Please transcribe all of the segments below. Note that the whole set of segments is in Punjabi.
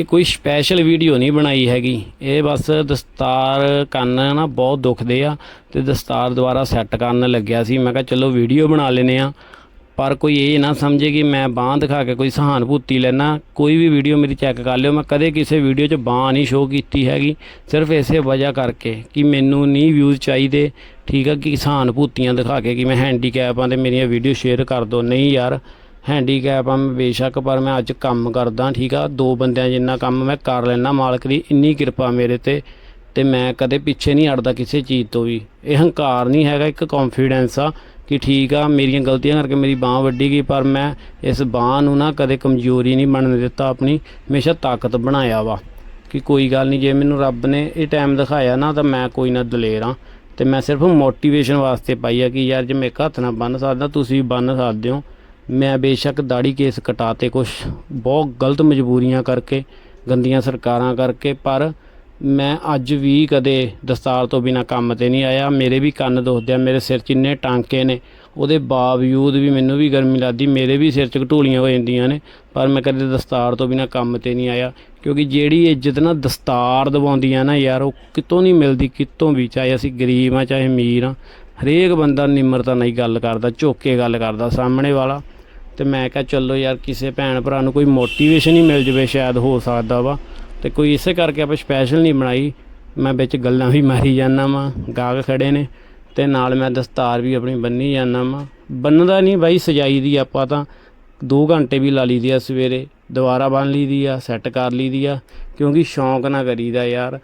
ਇਹ ਕੋਈ ਸਪੈਸ਼ਲ ਵੀਡੀਓ ਨਹੀਂ ਬਣਾਈ ਹੈਗੀ। ਇਹ ਬਸ ਦਸਤਾਰ ਕੰਨ ਨਾ, ਬਹੁਤ ਦੁਖਦੇ ਆ ਤੇ ਦਸਤਾਰ ਦੁਆਰਾ ਸੈੱਟ ਕਰਨ ਲੱਗਿਆ ਸੀ। ਮੈਂ ਕਿਹਾ ਚਲੋ ਵੀਡੀਓ ਬਣਾ ਲੈਨੇ ਆ ਪਰ ਕੋਈ ਇਹ ਨਾ ਸਮਝੇ ਕਿ ਮੈਂ ਬਾਂਹ ਦਿਖਾ ਕੇ ਕੋਈ ਸਹਾਨਭੂਤੀ ਲੈਣਾ ਕੋਈ ਵੀ ਵੀਡੀਓ ਮੇਰੀ ਚੈੱਕ ਕਰ ਲਿਓ। ਮੈਂ ਕਦੇ ਕਿਸੇ ਵੀਡੀਓ 'ਚ ਬਾਂਹ ਨਹੀਂ ਸ਼ੋਅ ਕੀਤੀ ਹੈਗੀ। ਸਿਰਫ ਇਸੇ ਵਜ੍ਹਾ ਕਰਕੇ ਕਿ ਮੈਨੂੰ ਨਹੀਂ ਵਿਊਜ਼ ਚਾਹੀਦੇ। ਠੀਕ ਆ ਕਿ ਸਹਾਨਭੂਤੀਆਂ ਦਿਖਾ ਕੇ ਕਿ ਮੈਂ ਹੈਂਡੀਕੈਪ ਆਂ ਤੇ ਮੇਰੀਆਂ ਵੀਡੀਓ ਸ਼ੇਅਰ ਕਰ ਦੋ ਨਹੀਂ ਯਾਰ ਹੈਂਡੀਕੈਪ ਆ, ਮੈਂ ਬੇਸ਼ੱਕ, ਪਰ ਮੈਂ ਅੱਜ ਕੰਮ ਕਰਦਾ, ਠੀਕ ਆ? ਦੋ ਬੰਦਿਆਂ ਜਿੰਨਾ ਕੰਮ ਮੈਂ ਕਰ ਲੈਣਾ ਮਾਲਕ ਦੀ ਇੰਨੀ ਕਿਰਪਾ ਮੇਰੇ ਤੇ ਤੇ ਮੈਂ ਕਦੇ ਪਿੱਛੇ ਨਹੀਂ ਹਟਦਾ ਕਿਸੇ ਚੀਜ਼ ਤੋਂ ਵੀ। ਇਹ ਹੰਕਾਰ ਨਹੀਂ ਹੈਗਾ, ਇੱਕ ਕੌਨਫੀਡੈਂਸ ਆ, ਕਿ ਠੀਕ ਆ, ਮੇਰੀਆਂ ਗਲਤੀਆਂ ਕਰਕੇ ਮੇਰੀ ਬਾਹ ਵੱਡੀ ਗਈ, ਪਰ ਮੈਂ ਇਸ ਬਾਹ ਨੂੰ ਨਾ ਕਦੇ ਕਮਜ਼ੋਰੀ ਨਹੀਂ ਬਣਨ ਦਿੱਤਾ, ਆਪਣੀ ਹਮੇਸ਼ਾ ਤਾਕਤ ਬਣਾਇਆ ਵਾ। ਕਿ ਕੋਈ ਗੱਲ ਨਹੀਂ, ਜੇ ਮੈਨੂੰ ਰੱਬ ਨੇ ਇਹ ਟਾਈਮ ਦਿਖਾਇਆ ਨਾ, ਤਾਂ ਮੈਂ ਕੋਈ ਨਾ ਦਲੇਰ ਆ। ਤੇ ਮੈਂ ਸਿਰਫ ਮੋਟੀਵੇਸ਼ਨ ਵਾਸਤੇ ਪਾਈ ਆ ਕਿ ਯਾਰ ਜੇ ਮੈਂ ਇੱਕ ਹੱਥ ਨਾਲ ਬੰਨ ਸਕਦਾ, ਤੁਸੀਂ ਵੀ ਬੰਨ ਸਕਦੇ ਹੋ। ਮੈਂ ਬੇਸ਼ੱਕ ਦਾੜੀ ਕੇਸ ਕਟਾਤੇ ਕੁਛ, ਬਹੁਤ ਗਲਤ ਮਜਬੂਰੀਆਂ ਕਰਕੇ, ਗੰਦੀਆਂ ਸਰਕਾਰਾਂ ਕਰਕੇ, ਪਰ ਮੈਂ ਅੱਜ ਵੀ ਕਦੇ ਦਸਤਾਰ ਤੋਂ ਬਿਨਾ ਕੰਮ ਤੇ ਨਹੀਂ ਆਇਆ। ਮੇਰੇ ਵੀ ਕੰਨ ਦੁਖਦੇ ਆ, ਮੇਰੇ ਸਿਰ 'ਚ ਇੰਨੇ ਟਾਂਕੇ ਨੇ, ਉਹਦੇ ਬਾਵਜੂਦ ਵੀ ਮੈਨੂੰ ਵੀ ਗਰਮੀ ਲੱਗਦੀ, ਮੇਰੇ ਵੀ ਸਿਰ 'ਚ ਘਟੂਲੀਆਂ ਹੋ ਜਾਂਦੀਆਂ ਨੇ, ਪਰ ਮੈਂ ਕਦੇ ਦਸਤਾਰ ਤੋਂ ਬਿਨਾ ਕੰਮ ਤੇ ਨਹੀਂ ਆਇਆ, ਕਿਉਂਕਿ ਜਿਹੜੀ ਇੱਜ਼ਤ ਨਾ ਦਸਤਾਰ ਦਵਾਉਂਦੀਆਂ ਨਾ ਯਾਰ, ਉਹ ਕਿਤੋਂ ਨਹੀਂ ਮਿਲਦੀ, ਕਿਤੋਂ ਵੀ, ਚਾਹੇ ਅਸੀਂ ਗਰੀਬ ਆ, ਚਾਹੇ ਅਮੀਰ ਆ, ਹਰੇਕ ਬੰਦਾ ਨਿਮਰਤਾ ਨਾਲ ਹੀ ਗੱਲ ਕਰਦਾ, ਝੁੱਕ ਕੇ ਗੱਲ ਕਰਦਾ, ਸਾਹਮਣੇ ਵਾਲਾ। ਤੇ ਮੈਂ ਕਿਹਾ ਚਲੋ ਯਾਰ ਕਿਸੇ ਭੈਣ ਭਰਾ ਨੂੰ ਕੋਈ ਮੋਟੀਵੇਸ਼ਨ ਹੀ ਮਿਲ ਜਵੇ ਸ਼ਾਇਦ, ਹੋ ਸਕਦਾ ਵਾ। ਤੇ ਕੋਈ ਇਸੇ ਕਰਕੇ ਆਪਾਂ ਸਪੈਸ਼ਲ ਨਹੀਂ ਬਣਾਈ। ਮੈਂ ਵਿੱਚ ਗੱਲਾਂ ਵੀ ਮਾਰੀ ਜਾਂਦਾ ਵਾਂ, ਗਾਹਕ ਖੜੇ ਨੇ, ਤੇ ਨਾਲ ਮੈਂ ਦਸਤਾਰ ਵੀ ਆਪਣੀ ਬੰਨੀ ਜਾਂਦਾ ਵਾਂ। ਬੰਨਦਾ ਨਹੀਂ ਬਾਈ, ਸਜਾਈ ਦੀ ਆਪਾਂ ਤਾਂ। 2 ਘੰਟੇ ਵੀ ਲਾ ਲਈਦੀ ਆ ਸਵੇਰੇ, ਦੁਬਾਰਾ ਬੰਨ ਲਈਦੀ ਆ ਸੈੱਟ ਕਰ ਲਈਦੀ ਆ। ਕਿਉਂਕਿ ਸ਼ੌਂਕ ਨਾ ਕਰੀਦਾ ਯਾਰ।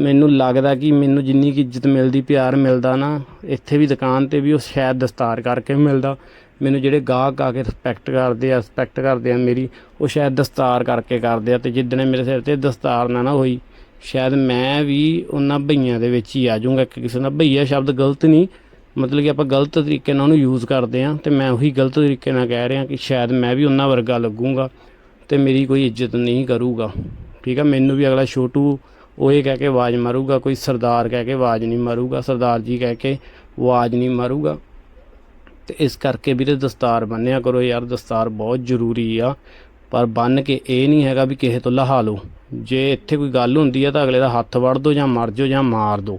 ਮੈਨੂੰ ਲੱਗਦਾ ਕਿ ਮੈਨੂੰ ਜਿੰਨੀ ਕਿ ਇੱਜ਼ਤ ਮਿਲਦੀ, ਪਿਆਰ ਮਿਲਦਾ ਨਾ, ਇੱਥੇ ਵੀ ਦੁਕਾਨ ਤੇ ਵੀ ਉਹ ਸ਼ਾਇਦ ਦਸਤਾਰ ਕਰਕੇ ਮਿਲਦਾ। ਮੈਨੂੰ ਜਿਹੜੇ ਗਾਹਕ ਆ ਕੇ ਰਿਸਪੈਕਟ ਕਰਦੇ ਆ ਰਿਸਪੈਕਟ ਕਰਦੇ ਆ ਮੇਰੀ, ਉਹ ਸ਼ਾਇਦ ਦਸਤਾਰ ਕਰਕੇ ਕਰਦੇ ਆ ਤੇ ਜਿੱਦਣ ਮੇਰੇ ਸਿਰ ਤੇ ਦਸਤਾਰ ਨਾ ਨਾ ਹੋਈ, ਸ਼ਾਇਦ ਮੈਂ ਵੀ ਉਹਨਾਂ ਭਈਆਂ ਦੇ ਵਿੱਚ ਹੀ ਆ ਜਾਊਂਗਾ ਕਿ ਕਿਸੇ ਦਾ ਭਈਆ ਸ਼ਬਦ ਗਲਤ ਨਹੀਂ, ਮਤਲਬ ਕਿ ਆਪਾਂ ਗਲਤ ਤਰੀਕੇ ਨਾਲ ਉਹਨੂੰ ਯੂਜ਼ ਕਰਦੇ ਆ ਤੇ ਮੈਂ ਉਹੀ ਗਲਤ ਤਰੀਕੇ ਨਾਲ ਕਹਿ ਰਿਹਾ ਕਿ ਸ਼ਾਇਦ ਮੈਂ ਵੀ ਉਹਨਾਂ ਵਰਗਾ ਲੱਗੂੰਗਾ ਤੇ ਮੇਰੀ ਕੋਈ ਇੱਜ਼ਤ ਨਹੀਂ ਕਰੂਗਾ। ਠੀਕ ਆ? ਮੈਨੂੰ ਵੀ ਅਗਲਾ ਛੋਟੂ ਉਹ ਇਹ ਕਹਿ ਕੇ ਆਵਾਜ਼ ਮਾਰੂਗਾ, ਕੋਈ ਸਰਦਾਰ ਕਹਿ ਕੇ ਆਵਾਜ਼ ਨਹੀਂ ਮਾਰੂਗਾ, ਸਰਦਾਰ ਜੀ ਕਹਿ ਕੇ ਆਵਾਜ਼ ਨਹੀਂ ਮਾਰੂਗਾ। ਤੇ ਇਸ ਕਰਕੇ ਵੀਰੇ ਦਸਤਾਰ ਬੰਨਿਆ ਕਰੋ ਯਾਰ, ਦਸਤਾਰ ਬਹੁਤ ਜ਼ਰੂਰੀ ਆ। ਪਰ ਬੰਨ ਕੇ ਇਹ ਨਹੀਂ ਹੈਗਾ ਵੀ ਕਿਸੇ ਤੋਂ ਲਹਾ ਲਓ। ਜੇ ਇੱਥੇ ਕੋਈ ਗੱਲ ਹੁੰਦੀ ਆ ਤਾਂ ਅਗਲੇ ਦਾ ਹੱਥ ਵੜ ਦੋ ਜਾਂ ਮਰ ਜਾਓ ਜਾਂ ਮਾਰ ਦਿਓ